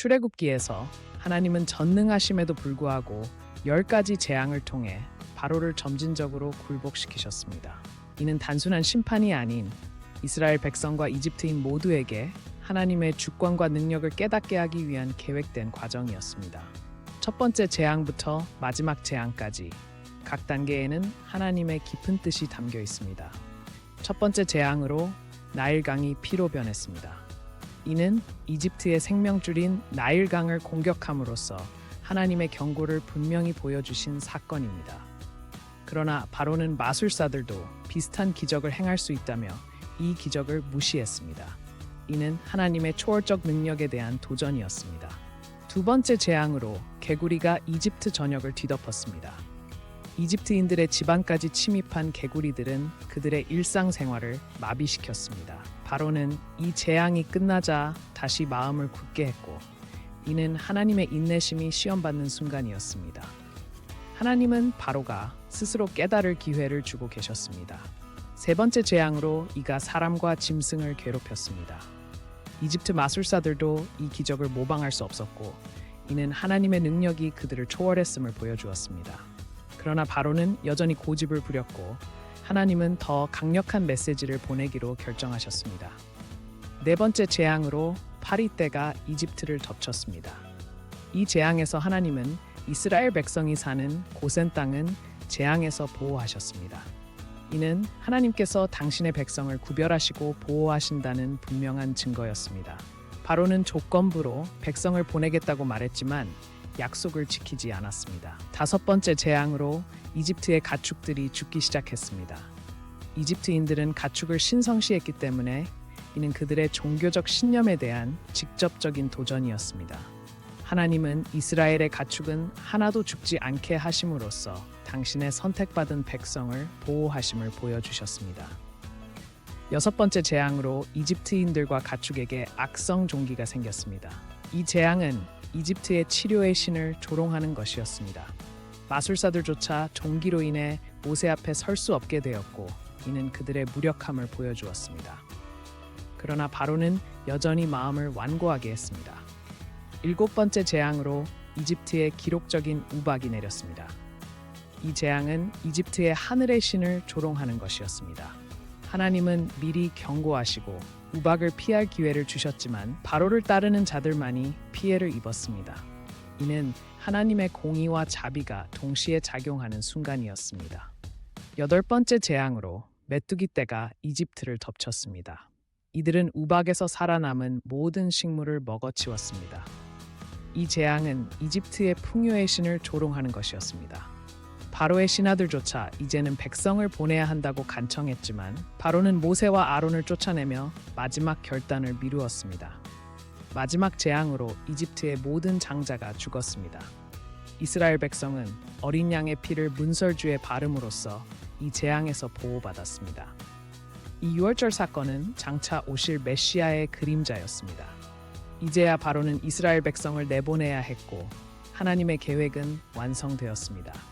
출애굽기에서 하나님은 전능하심에도 불구하고 열 가지 재앙을 통해 바로를 점진적으로 굴복시키셨습니다. 이는 단순한 심판이 아닌 이스라엘 백성과 이집트인 모두에게 하나님의 주권과 능력을 깨닫게 하기 위한 계획된 과정이었습니다. 첫 번째 재앙부터 마지막 재앙까지 각 단계에는 하나님의 깊은 뜻이 담겨 있습니다. 첫 번째 재앙으로 나일강이 피로 변했습니다. 이는 이집트의 생명줄인 나일강을 공격함으로써 하나님의 경고를 분명히 보여주신 사건입니다. 그러나 바로는 마술사들도 비슷한 기적을 행할 수 있다며 이 기적을 무시했습니다. 이는 하나님의 초월적 능력에 대한 도전이었습니다. 두 번째 재앙으로 개구리가 이집트 전역을 뒤덮었습니다. 이집트인들의 집안까지 침입한 개구리들은 그들의 일상생활을 마비시켰습니다. 바로는 이 재앙이 끝나자 다시 마음을 굳게 했고 이는 하나님의 인내심이 시험받는 순간이었습니다. 하나님은 바로가 스스로 깨달을 기회를 주고 계셨습니다. 세 번째 재앙으로 이가 사람과 짐승을 괴롭혔습니다. 이집트 마술사들도 이 기적을 모방할 수 없었고 이는 하나님의 능력이 그들을 초월했음을 보여주었습니다. 그러나 바로는 여전히 고집을 부렸고 하나님은 더 강력한 메시지를 보내기로 결정하셨습니다. 네 번째 재앙으로 파리떼가 이집트를 덮쳤습니다. 이 재앙에서 하나님은 이스라엘 백성이 사는 고센 땅은 재앙에서 보호하셨습니다. 이는 하나님께서 당신의 백성을 구별하시고 보호하신다는 분명한 증거였습니다. 바로는 조건부로 백성을 보내겠다고 말했지만 약속을 지키지 않았습니다. 다섯 번째 재앙으로 이집트의 가축들이 죽기 시작했습니다. 이집트인들은 가축을 신성시했기 때문에 이는 그들의 종교적 신념에 대한 직접적인 도전이었습니다. 하나님은 이스라엘의 가축은 하나도 죽지 않게 하심으로써 당신의 선택받은 백성을 보호하심을 보여주셨습니다. 여섯 번째 재앙으로 이집트인들과 가축에게 악성 종기가 생겼습니다. 이 재앙은 이집트의 치료의 신을 조롱하는 것이었습니다. 마술사들조차 종기로 인해 모세 앞에 설 수 없게 되었고 이는 그들의 무력함을 보여주었습니다. 그러나 바로는 여전히 마음을 완고하게 했습니다. 일곱 번째 재앙으로 이집트에 기록적인 우박이 내렸습니다. 이 재앙은 이집트의 하늘의 신을 조롱하는 것이었습니다. 하나님은 미리 경고하시고 우박을 피할 기회를 주셨지만 바로를 따르는 자들만이 피해를 입었습니다. 이는 하나님의 공의와 자비가 동시에 작용하는 순간이었습니다. 여덟 번째 재앙으로 메뚜기 떼가 이집트를 덮쳤습니다. 이들은 우박에서 살아남은 모든 식물을 먹어치웠습니다. 이 재앙은 이집트의 풍요의 신을 조롱하는 것이었습니다. 바로의 신하들조차 이제는 백성을 보내야 한다고 간청했지만 바로는 모세와 아론을 쫓아내며 마지막 결단을 미루었습니다. 마지막 재앙으로 이집트의 모든 장자가 죽었습니다. 이스라엘 백성은 어린 양의 피를 문설주에 바름으로써 이 재앙에서 보호받았습니다. 이 유월절 사건은 장차 오실 메시아의 그림자였습니다. 이제야 바로는 이스라엘 백성을 내보내야 했고 하나님의 계획은 완성되었습니다.